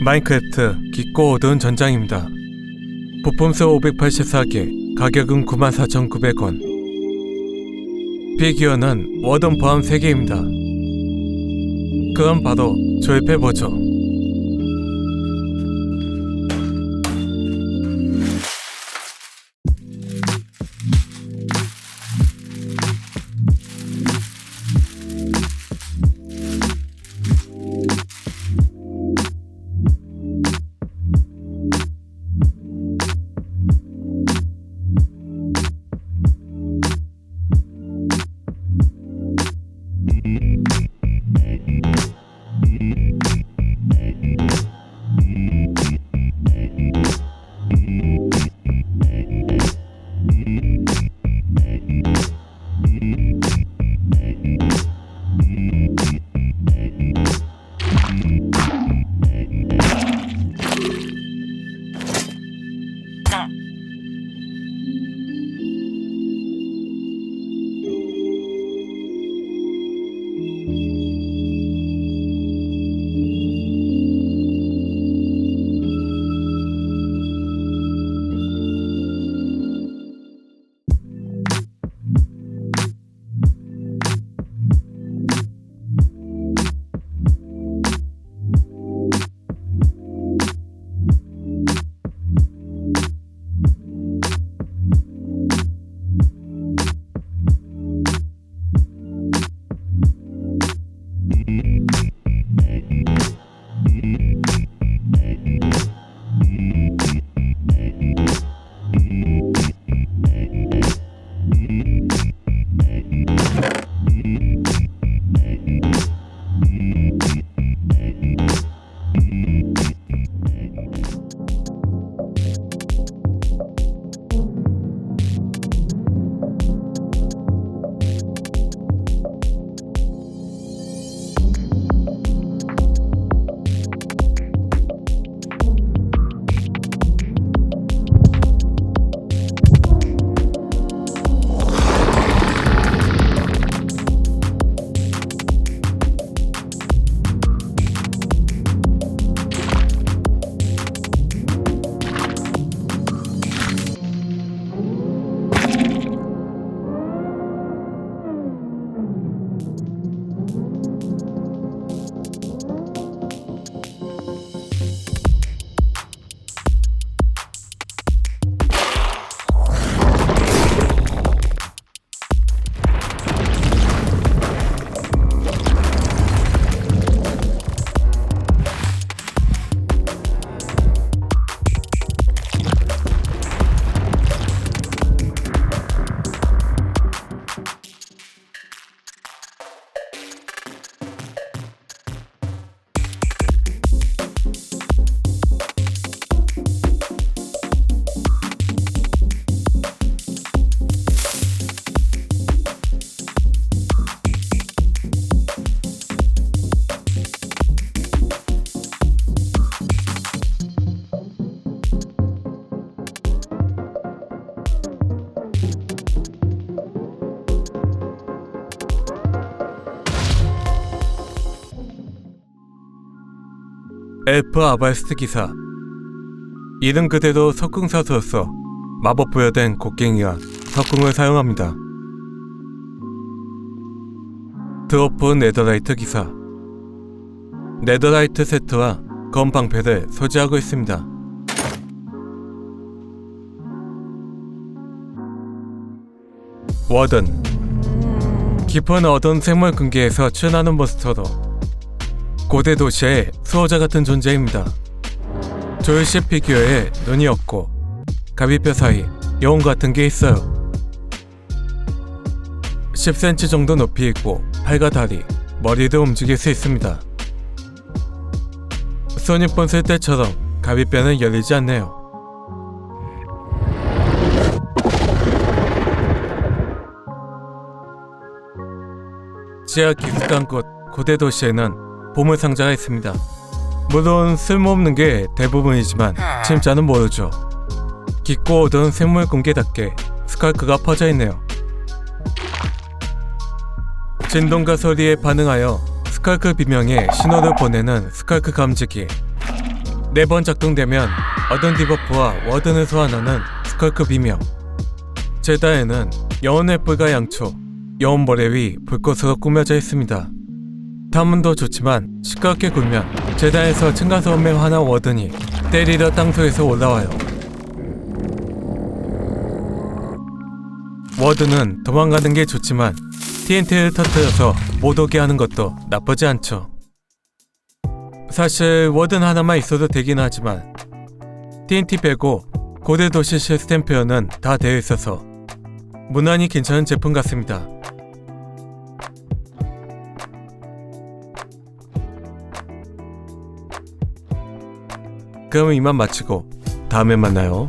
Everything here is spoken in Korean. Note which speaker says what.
Speaker 1: 마인크래프트 깊고 어두운 전장입니다. 부품수 584개, 가격은 94,900원. 피규어는 워든 포함 3개입니다. 그건 바로 조립해보죠. 아발스트 기사 이름 그대로 석궁사수로서 마법 부여된 곡괭이와 석궁을 사용합니다. 드워프 네더라이트 기사 네더라이트 세트와 검 방패를 소지하고 있습니다. 워든 깊은 어두운 생물 근기에서 출현하는 몬스터로 고대 도시의 수호자 같은 존재입니다. 조일씨 피규어에 눈이 없고 가비뼈 사이 여운 같은 게 있어요. 10cm 정도 높이 있고 팔과 다리, 머리도 움직일 수 있습니다. 손익본 쓸 때처럼 가비뼈는 열리지 않네요. 지하 깊숙한 곳 고대 도시에는 보물 상자가 있습니다. 물론 쓸모없는 게 대부분이지만 진짜는 모르죠. 깊고 어두운 생물 공개답게 스칼크가 퍼져 있네요. 진동과 소리에 반응하여 스칼크 비명에 신호를 보내는 스칼크 감지기. 네 번 작동되면 어든 디버프와 워든을 소환하는 스컬크 비명 제다에는 영혼의 뿔과 양초, 모래 위 불꽃으로 꾸며져 있습니다. 탐문도 좋지만 시끄럽게 굴면 제다에서 층간소음에 화난 워든이 때리려 땅속에서 올라와요. 워든은 도망가는 게 좋지만 TNT를 터뜨려서 못 오게 하는 것도 나쁘지 않죠. 사실 워든 하나만 있어도 되긴 하지만 TNT 빼고 고대 도시 시스템 표현은 다 되어 있어서 무난히 괜찮은 제품 같습니다. 그럼 이만 마치고 다음에 만나요.